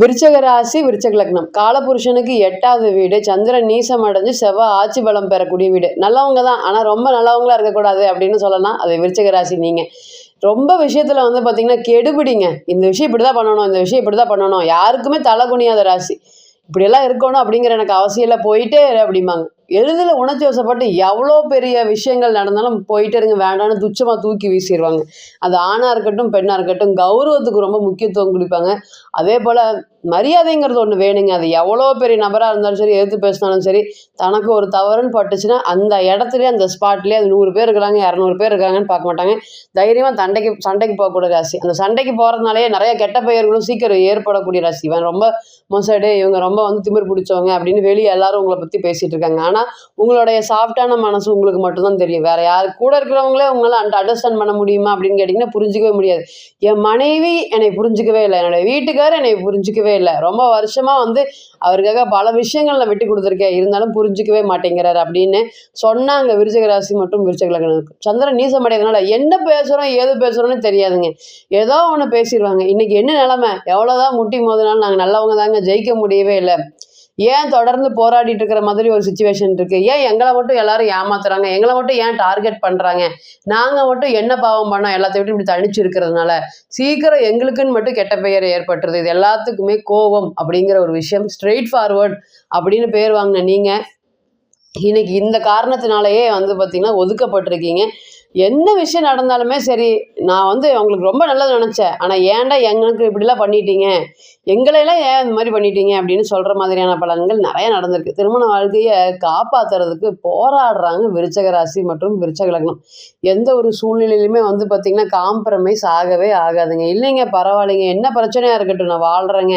விருச்சக ராசி விருச்சக லக்னம். காலபுருஷனுக்கு எட்டாவது வீடு. சந்திரன் நீசம் அடைஞ்சு செவ்வாய் ஆட்சி பலம் பெறக்கூடிய வீடு. நல்லவங்க தான். ஆனால் ரொம்ப நல்லவங்களா இருக்கக்கூடாது அப்படின்னு சொல்லலாம். அது விருச்சக ராசி நீங்கள் ரொம்ப விஷயத்தில் வந்து பார்த்தீங்கன்னா கெடுபிடிங்க. இந்த விஷயம் இப்படி தான் பண்ணணும். இந்த விஷயம் இப்படி தான் பண்ணணும். யாருக்குமே தலை குனியாத ராசி. இப்படியெல்லாம் இருக்கணும் அப்படிங்கிற எனக்கு அவசியம் இல்லை. போயிட்டே அப்படிம்பாங்க. எளிதில் உணர்ச்சி வசப்பட்டு எவ்வளோ பெரிய விஷயங்கள் நடந்தாலும் போயிட்டே இருங்க வேண்டாம்னு துச்சமாக தூக்கி வீசிடுவாங்க அது ஆணாக இருக்கட்டும் பெண்ணாக இருக்கட்டும் கௌரவத்துக்கு ரொம்ப முக்கியத்துவம் கொடுப்பாங்க. அதே போல் மரியாதைங்கிறது ஒன்று வேணுங்க. அது எவ்வளோ பெரிய நபராக இருந்தாலும் சரி எதிர்த்து பேசினாலும் சரி தனக்கு ஒரு தவறுன்னு பட்டுச்சுன்னா அந்த இடத்துலேயே அந்த ஸ்பாட்லேயே அது நூறு பேர் இருக்கிறாங்க இரநூறு பேர் இருக்காங்கன்னு பார்க்க மாட்டாங்க. தைரியமாக தண்டைக்கு சண்டைக்கு போகக்கூடிய ராசி. அந்த சண்டைக்கு போகிறதுனாலே நிறைய கெட்ட பெயர்களும் சீக்கிரம் ஏற்படக்கூடிய ராசி. இவன் ரொம்ப மோசடு இவங்க ரொம்ப வந்து திமிர் பிடிச்சவங்க அப்படின்னு வெளியே எல்லாரும் உங்களை பற்றி பேசிகிட்டு இருக்காங்க. ஆனால் உங்களுடைய சாஃப்டான மனசு உங்களுக்கு மட்டும்தான் தெரியும். வேற யார் கூட இருக்கிறவங்களே உங்களால் அண்ட் அண்டர்ஸ்டாண்ட் பண்ண முடியுமா அப்படின்னு கேட்டிங்கன்னா புரிஞ்சிக்கவே முடியாது. என் மனைவி என்னை புரிஞ்சிக்கவே இல்லை. என்னுடைய வீட்டுக்காரர் என்னை புரிஞ்சிக்கவே இல்லை. ரொம்ப வருஷமாக வந்து அவருக்காக பல விஷயங்கள் நான் விட்டு கொடுத்துருக்கேன். இருந்தாலும் புரிஞ்சிக்கவே மாட்டேங்கிறார் அப்படின்னு சொன்னாங்க. விருச்சக ராசி மற்றும் விருச்சக லக்னத்துக்கு. சந்திரன் நீசம் அடையதுனால என்ன பேசுகிறோம் ஏது பேசுகிறோன்னு தெரியாதுங்க. ஏதோ ஒன்று பேசிடுவாங்க. இன்னைக்கு என்ன நிலமை? எவ்வளோதான் முட்டி மோதினாலும் நாங்கள் நல்லவங்க தாங்க ஜெயிக்க முடியவே இல்லை. ஏன் தொடர்ந்து போராடிட்டு இருக்கிற மாதிரி ஒரு சுச்சுவேஷன் இருக்கு? ஏன் எங்களை மட்டும் எல்லாரும் ஏமாத்துறாங்க? எங்களை மட்டும் ஏன் டார்கெட் பண்றாங்க? நாங்க மட்டும் என்ன பாவம் பண்ணோம்? எல்லாத்தையும் விட்டு இப்படி தனிச்சு இருக்கிறதுனால சீக்கிரம் எங்களுக்குன்னு மட்டும் கெட்ட பெயர் ஏற்பட்டுருது. இது எல்லாத்துக்குமே கோபம் அப்படிங்கிற ஒரு விஷயம். ஸ்ட்ரெயிட் ஃபார்வர்ட் அப்படின்னு பேர் வாங்கின நீங்க இன்னைக்கு இந்த காரணத்தினாலேயே வந்து பார்த்தீங்கன்னா ஒதுக்கப்பட்டிருக்கீங்க. என்ன விஷயம் நடந்தாலுமே சரி நான் வந்து அவங்களுக்கு ரொம்ப நல்லது நினச்சேன். ஆனால் ஏன்டா எங்களுக்கு இப்படிலாம் பண்ணிட்டீங்க? எங்களையெல்லாம் ஏன் இந்த மாதிரி பண்ணிட்டீங்க? அப்படின்னு சொல்கிற மாதிரியான பலன்கள் நிறைய நடந்திருக்கு. திருமண வாழ்க்கையை காப்பாற்றுறதுக்கு போராடுறாங்க விருச்சக ராசி மற்றும் விருச்சக லக்னம். எந்த ஒரு சூழ்நிலையிலுமே வந்து பார்த்திங்கன்னா காம்ப்ரமைஸ் ஆகவே ஆகாதுங்க. இல்லைங்க பரவாயில்லைங்க. என்ன பிரச்சனையாக இருக்கட்டும் நான் வாழ்கிறேங்க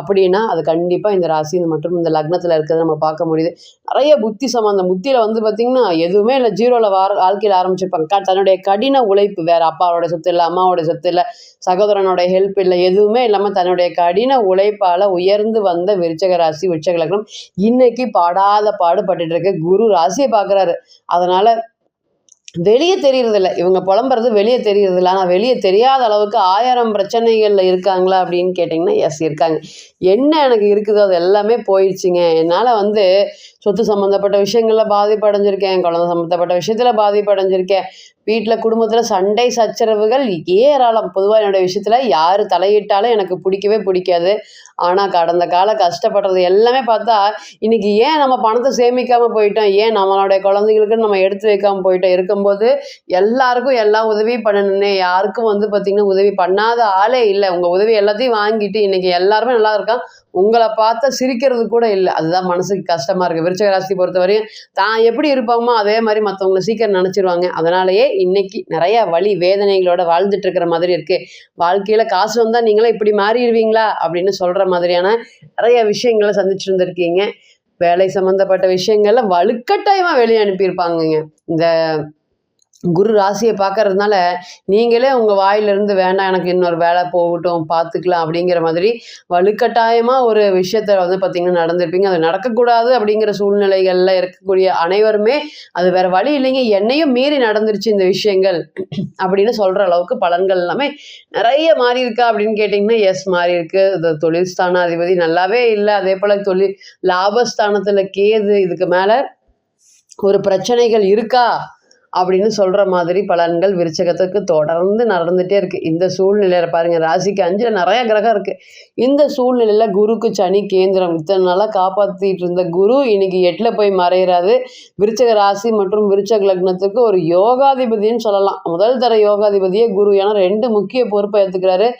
அப்படின்னா அது கண்டிப்பாக இந்த ராசி இந்த மற்றும் இந்த லக்னத்தில் இருக்கிறத நம்ம பார்க்க முடியுது. நிறைய புத்தி சம்மந்தம் புத்தியில் வந்து பார்த்திங்கன்னா எதுவுமே இல்லை. ஜீரோவில் வார வாழ்க்கையில் ஆரம்பிச்சிருப்பாங்க. தன்னுடைய கடின உழைப்பு வேறு அப்பாவோட சொத்து இல்லை அம்மாவோட சொத்து இல்லை சகோதரனோட ஹெல்ப் இல்லை எதுவுமே இல்லாமல் தன்னுடைய கடின உழைப்பால் உயர்ந்து வந்த விருச்சக ராசி விருச்சக லக்னம் இன்னைக்கு பாடாத பாடுபட்டுட்டு இருக்கு. குரு ராசியை பார்க்குறாரு அதனால வெளியே தெரியறதில்ல. இவங்க புலம்புறது வெளியே தெரியறதில்ல. ஆனால் வெளியே தெரியாத அளவுக்கு ஆயிரம் பிரச்சனைகளில் இருக்காங்களா அப்படின்னு கேட்டிங்கன்னா எஸ் இருக்காங்க. என்ன எனக்கு இருக்குதோ அது எல்லாமே போயிடுச்சுங்க. என்னால் வந்து சொத்து சம்மந்தப்பட்ட விஷயங்களில் பாதிப்படைஞ்சிருக்கேன். குழந்தை சம்மந்தப்பட்ட விஷயத்தில் பாதிப்படைஞ்சிருக்கேன். வீட்டில் குடும்பத்தில் சண்டை சச்சரவுகள் ஏராளம். பொதுவாக என்னோட விஷயத்தில் யார் தலையிட்டாலும் எனக்கு பிடிக்கவே பிடிக்காது. ஆனால் கடந்த கால கஷ்டப்படுறது எல்லாமே பார்த்தா இன்னைக்கு ஏன் நம்ம பணத்தை சேமிக்காமல் போயிட்டோம்? ஏன் நம்மளுடைய குழந்தைங்களுக்கு நம்ம எடுத்து வைக்காமல் போயிட்டோம்? இருக்கும்போது எல்லாருக்கும் எல்லா உதவியும் பண்ணணுன்னே யாருக்கும் வந்து பார்த்திங்கன்னா உதவி பண்ணாத ஆளே இல்லை. உங்கள் உதவி எல்லாத்தையும் வாங்கிட்டு இன்னைக்கு எல்லாருமே நல்லா இருக்கான் உங்களை பார்த்தா சிரிக்கிறது கூட இல்லை. அதுதான் மனசுக்கு கஷ்டமாக இருக்குது விருச்சக ராசி பொறுத்தவரையும் தான் எப்படி இருப்பாமோ அதே மாதிரி மற்றவங்களை சீக்கிரம் நினச்சிருவாங்க. அதனாலேயே இன்னைக்கு நிறைய வழி வேதனைகளோட வாழ்ந்துட்டு இருக்கிற மாதிரி இருக்குது வாழ்க்கையில் காசு வந்தால் நீங்களே இப்படி மாறிடுவீங்களா? அப்படின்னு சொல்கிற மாதிரியான நிறைய விஷயங்களை சந்திச்சிருந்துருக்கீங்க. வேலை சம்மந்தப்பட்ட விஷயங்கள்ல வலுக்கட்டாயமாக வெளியே அனுப்பியிருப்பாங்கங்க. இந்த குரு ராசியை பார்க்கறதுனால நீங்களே உங்கள் வாயிலிருந்து வேண்டாம் எனக்கு இன்னொரு வேலை போகட்டும் பார்த்துக்கலாம் அப்படிங்கிற மாதிரி வலுக்கட்டாயமாக ஒரு விஷயத்த வந்து பார்த்திங்கன்னா நடந்திருப்பீங்க. அது நடக்கக்கூடாது அப்படிங்கிற சூழ்நிலைகளில் இருக்கக்கூடிய அனைவருமே அது வேறு வழி இல்லைங்க. என்னையும் மீறி நடந்துருச்சு இந்த விஷயங்கள் அப்படின்னு சொல்கிற அளவுக்கு பலன்கள் எல்லாமே நிறைய மாறி இருக்கா அப்படின்னு கேட்டிங்கன்னா எஸ் மாறி இருக்கு. இது தொழில் ஸ்தானாதிபதி நல்லாவே இல்லை. அதே போல் தொழில் லாபஸ்தானத்தில் கேது இதுக்கு மேலே ஒரு பிரச்சனைகள் இருக்கா? அப்படின்னு சொல்கிற மாதிரி பலன்கள் விருச்சகத்துக்கு தொடர்ந்து நடந்துகிட்டே இருக்குது இந்த சூழ்நிலையில் பாருங்கள் ராசிக்கு அஞ்சில் நிறையா கிரகம் இருக்குது இந்த சூழ்நிலையில் குருக்கு சனி கேந்திரம். இத்தனை நாளாக காப்பாற்றிட்டு இருந்த குரு இன்னைக்கு எட்டில் போய் மறையிறாரு. விருச்சக ராசி மற்றும் விருச்சக லக்னத்துக்கு ஒரு யோகாதிபதின்னு சொல்லலாம். முதல் தர யோகாதிபதியே குரு. ஏன்னா ரெண்டு முக்கிய பொறுப்பை எடுத்துக்கிறாரு.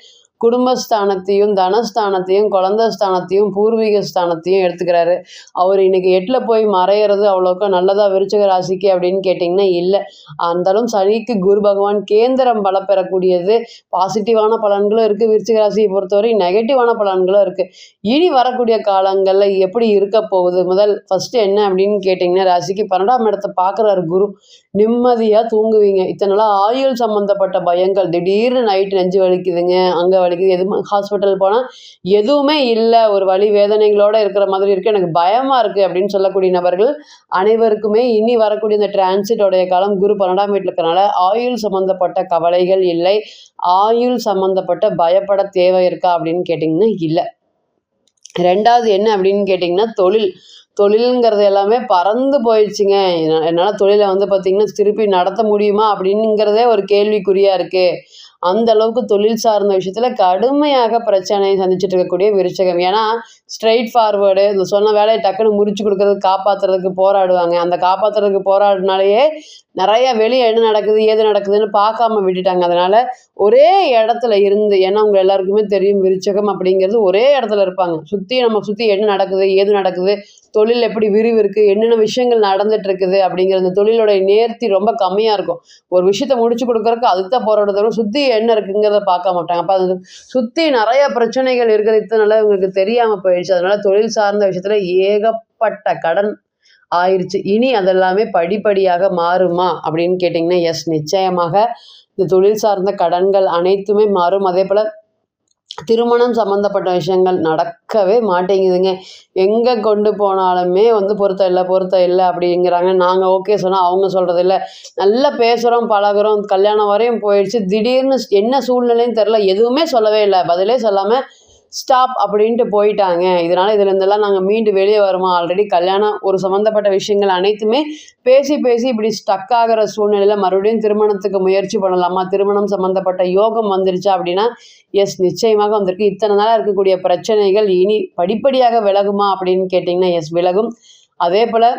குடும்பஸ்தானத்தையும் தனஸ்தானத்தையும் குழந்தை ஸ்தானத்தையும் பூர்வீக ஸ்தானத்தையும் எடுத்துக்கிறாரு. அவர் இன்னைக்கு எட்டில் போய் மறையிறது அவ்வளோக்கா நல்லதா விருச்சக ராசிக்கு அப்படின்னு கேட்டிங்கன்னா இல்லை. அந்தளவும் சனிக்கு குரு பகவான் கேந்திரம் பல பெறக்கூடியது. பாசிட்டிவான பலன்களும் இருக்குது விருச்சிக ராசியை பொறுத்தவரை நெகட்டிவான பலன்களும் இருக்குது இனி வரக்கூடிய காலங்களில் எப்படி இருக்க போகுது? முதல் ஃபஸ்ட்டு என்ன அப்படின்னு கேட்டிங்கன்னா ராசிக்கு பன்னெண்டாம் இடத்தை பார்க்குறாரு குரு. நிம்மதியாக தூங்குவீங்க. இத்தனை நாளாக ஆயுள் சம்மந்தப்பட்ட பயங்கள். திடீர்னு நைட்டு நெஞ்சு வலிக்குதுங்க. அங்கே வலிக்குது. எதுவும் ஹாஸ்பிட்டல் போனால் எதுவுமே இல்லை. ஒரு வலி வேதனைகளோடு இருக்கிற மாதிரி இருக்குது எனக்கு பயமாக இருக்குது அப்படின்னு சொல்லக்கூடிய நபர்கள் அனைவருக்குமே இனி வரக்கூடிய இந்த டிரான்சிட்டோடைய காலம் குரு பன்னெண்டாம் வீட்டில் இருக்கிறனால ஆயுள் சம்மந்தப்பட்ட கவலைகள் இல்லை. ஆயுள் சம்மந்தப்பட்ட பயப்பட தேவை இருக்கா அப்படின்னு கேட்டிங்கன்னா இல்லை. ரெண்டாவது என்ன அப்படின்னு கேட்டிங்கன்னா தொழில். தொழிலுங்கிறது எல்லாமே பறந்து போயிடுச்சுங்க. என்னால் என்னால் தொழிலை வந்து பார்த்திங்கன்னா திருப்பி நடத்த முடியுமா அப்படிங்கிறதே ஒரு கேள்விக்குறியாக இருக்குது அந்த அளவுக்கு தொழில் சார்ந்த விஷயத்தில் கடுமையாக பிரச்சனையை சந்திச்சுட்டு இருக்கக்கூடிய விருச்சகம். ஏன்னா ஸ்ட்ரைட் ஃபார்வேர்டு இந்த சொன்ன வேலையை டக்குன்னு முறிச்சு கொடுக்கறதுக்கு காப்பாற்றுறதுக்கு போராடுவாங்க. அந்த காப்பாற்றுறதுக்கு போராடினாலேயே நிறைய வெளியே என்ன நடக்குது ஏது நடக்குதுன்னு பார்க்காம விட்டுட்டாங்க. அதனால் ஒரே இடத்துல இருந்து ஏன்னா அவங்க எல்லாருக்குமே தெரியும் விருச்சகம் அப்படிங்கிறது ஒரே இடத்துல இருப்பாங்க. சுற்றி நம்ம சுற்றி என்ன நடக்குது ஏது நடக்குது தொழில் எப்படி விரிவு இருக்குது என்னென்ன விஷயங்கள் நடந்துட்டு இருக்குது அப்படிங்கிற அந்த தொழிலோடைய நேர்த்தி ரொம்ப கம்மியாக இருக்கும். ஒரு விஷயத்த முடிச்சு கொடுக்குறக்கு அதுக்கு தான் சுற்றி என்ன இருக்குங்கிறத பார்க்க மாட்டாங்க. அப்போ அது சுற்றி நிறைய பிரச்சனைகள் இருக்கிறதுனால இவங்களுக்கு தெரியாமல் போயிடுச்சு. அதனால தொழில் சார்ந்த விஷயத்தில் ஏகப்பட்ட கடன் ஆயிடுச்சு இனி அதெல்லாமே படிப்படியாக மாறுமா அப்படின்னு கேட்டிங்கன்னா எஸ் நிச்சயமாக இந்த தொழில் சார்ந்த கடன்கள் அனைத்துமே மாறும். அதே போல் திருமணம் சம்மந்தப்பட்ட விஷயங்கள் நடக்கவே மாட்டேங்குதுங்க. எங்கே கொண்டு போனாலுமே வந்து பொருத்தம் இல்லை பொருத்தம் இல்லை அப்படிங்கிறாங்க. நாங்கள் ஓகே சொன்னால் அவங்க சொல்கிறது இல்லை. நல்லா பேசுகிறோம் பழகுறோம் கல்யாணம் வரையும் போயிடுச்சு. திடீர்னு என்ன சூழ்நிலைன்னு தெரில எதுவுமே சொல்லவே இல்லை. பதிலே சொல்லாமல் ஸ்டாப் அப்படின்ட்டு போயிட்டாங்க. இதனால் இதுலேருந்தெல்லாம் நாங்கள் மீண்டு வெளியே வருமா ஆல்ரெடி கல்யாணம் ஒரு சம்மந்தப்பட்ட விஷயங்கள் அனைத்துமே பேசி பேசி இப்படி ஸ்டக் ஆகிற சூழ்நிலையில் மறுபடியும் திருமணத்துக்கு முயற்சி பண்ணலாமா? திருமணம் சம்மந்தப்பட்ட யோகம் வந்துருச்சா அப்படின்னா எஸ் நிச்சயமாக வந்திருக்கு. இத்தனை நாளாக இருக்கக்கூடிய பிரச்சனைகள் இனி படிப்படியாக விலகுமா அப்படின்னு கேட்டிங்கன்னா எஸ் விலகும். அதே போல்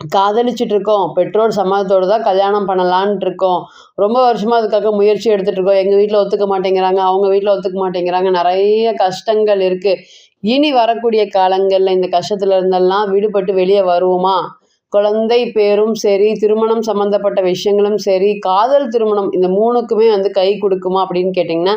காதலிச்சுட்டு இருக்கோம் பெற்றோர் சம்மதத்தோடு தான் கல்யாணம் பண்ணலான்ட்டு இருக்கோம் ரொம்ப வருஷமாக அதுக்காக முயற்சி எடுத்துகிட்டு இருக்கோம் எங்கள் வீட்டில் ஒத்துக்க மாட்டேங்கிறாங்க அவங்க வீட்டில் ஒத்துக்க மாட்டேங்கிறாங்க. நிறைய கஷ்டங்கள் இருக்குது இனி வரக்கூடிய காலங்களில் இந்த கஷ்டத்துல இருந்தெல்லாம் விடுபட்டு வெளியே வருவோமா? குழந்தை பேரும் சரி திருமணம் சம்மந்தப்பட்ட விஷயங்களும் சரி காதல் திருமணம் இந்த மூணுக்குமே வந்து கை கொடுக்குமா அப்படின்னு கேட்டிங்கன்னா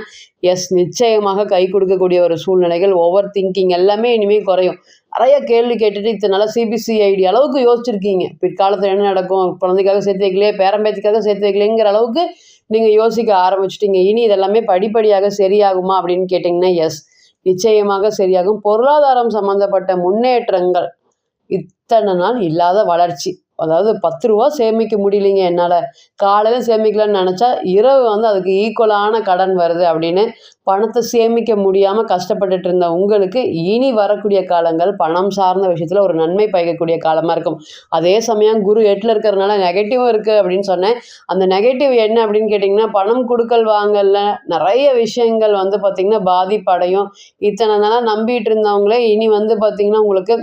எஸ் நிச்சயமாக கை கொடுக்கக்கூடிய ஒரு சூழ்நிலைகள் ஓவர் திங்கிங் எல்லாமே இனிமேல் குறையும். நிறைய கேள்வி கேட்டுட்டு இத்தனால சிபிசிஐடி அளவுக்கு யோசிச்சிருக்கீங்க. பிற்காலத்தில் என்ன நடக்கும்? குழந்தைக்காக சேர்த்து வைக்கலையே பேரம்பேத்திக்காக சேர்த்து வைக்கலைங்கிற அளவுக்கு நீங்கள் யோசிக்க ஆரம்பிச்சிட்டிங்க. இனி இதெல்லாமே படிப்படியாக சரியாகுமா அப்படின்னு கேட்டிங்கன்னா எஸ் நிச்சயமாக சரியாகும். பொருளாதாரம் சம்மந்தப்பட்ட முன்னேற்றங்கள் இத்தனை நாள் இல்லாத வளர்ச்சி. அதாவது பத்து ரூபா சேமிக்க முடியலைங்க என்னால். காலையில் சேமிக்கலான்னு நினச்சா இரவு வந்து அதுக்கு ஈக்குவலான கடன் வருது அப்படின்னு பணத்தை சேமிக்க முடியாமல் கஷ்டப்பட்டுட்டு இருந்த உங்களுக்கு இனி வரக்கூடிய காலங்கள் பணம் சார்ந்த விஷயத்தில் ஒரு நன்மை பயக்கக்கூடிய காலமாக இருக்கும். அதே சமயம் குரு எட்டில் இருக்கிறதுனால நெகட்டிவும் இருக்குது அப்படின்னு சொன்னேன். அந்த நெகட்டிவ் என்ன அப்படின்னு கேட்டிங்கன்னா பணம் கொடுக்கல் வாங்கல நிறைய விஷயங்கள் வந்து பார்த்திங்கன்னா பாதிப்படையும். இத்தனை நாளாக நம்பிட்டு இருந்தவங்களே இனி வந்து பார்த்திங்கன்னா உங்களுக்கு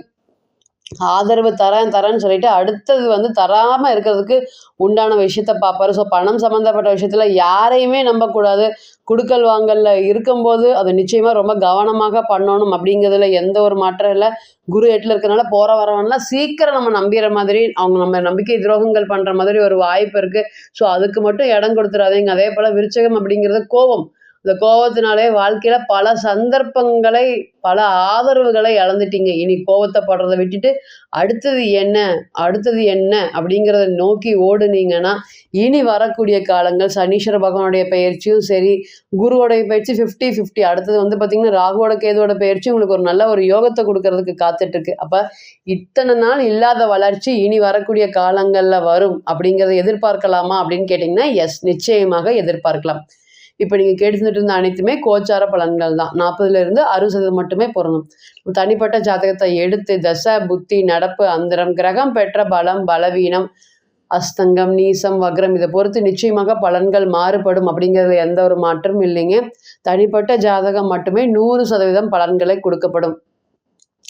ஆதரவு தரேன் தரேன்னு சொல்லிட்டு அடுத்தது வந்து தராமல் இருக்கிறதுக்கு உண்டான விஷயத்த பார்ப்பாரு. ஸோ பணம் சம்மந்தப்பட்ட விஷயத்தில் யாரையுமே நம்பக்கூடாது. குடுக்கல் வாங்கல்ல இருக்கும்போது அது நிச்சயமாக ரொம்ப கவனமாக பண்ணணும் அப்படிங்கிறதுல எந்த ஒரு மாற்றம் இல்லை. குரு எட்டில் இருக்கிறனால போகிற வரவன்லாம் சீக்கிரம் நம்ம நம்பிற மாதிரி அவங்க நம்ம நம்பிக்கை துரோகங்கள் பண்ணுற மாதிரி ஒரு வாய்ப்பு இருக்குது ஸோ அதுக்கு மட்டும் இடம் கொடுத்துடாதீங்க அதே போல் விருச்சகம் அப்படிங்கிறது கோபம். இந்த கோபத்தினாலே வாழ்க்கையில் பல சந்தர்ப்பங்களை பல ஆதரவுகளை இழந்துட்டீங்க. இனி கோபத்தை படுறதை விட்டுட்டு அடுத்தது என்ன? அடுத்தது என்ன? அப்படிங்கிறத நோக்கி ஓடுனீங்கன்னா இனி வரக்கூடிய காலங்கள் சனீஸ்வர பகவானுடைய பயிற்சியும் சரி குருவோடைய பயிற்சி ஃபிஃப்டி ஃபிஃப்டி அடுத்தது வந்து பார்த்திங்கன்னா ராகுவோட கேதுவோட பயிற்சி உங்களுக்கு ஒரு நல்ல ஒரு யோகத்தை கொடுக்கறதுக்கு காத்துட்ருக்கு அப்போ இத்தனை நாள் இல்லாத வளர்ச்சி இனி வரக்கூடிய காலங்களில் வரும். அப்படிங்கிறத எதிர்பார்க்கலாமா அப்படின்னு கேட்டிங்கன்னா எஸ் நிச்சயமாக எதிர்பார்க்கலாம். இப்போ நீங்கள் கேட்டுட்டு இருந்த அனைத்துமே கோச்சார பலன்கள் தான். நாற்பதுலேருந்து அறுபது சதவீதம் மட்டுமே பொருந்தும். தனிப்பட்ட ஜாதகத்தை எடுத்து தசை புத்தி நடப்பு அந்தரம் கிரகம் பெற்ற பலம் பலவீனம் அஸ்தங்கம் நீசம் வக்ரம் இதை பொறுத்து நிச்சயமாக பலன்கள் மாறுபடும் அப்படிங்கிறது எந்த ஒரு மாற்றமும் இல்லைங்க. தனிப்பட்ட ஜாதகம் மட்டுமே நூறு சதவீதம் பலன்களை கொடுக்கப்படும்.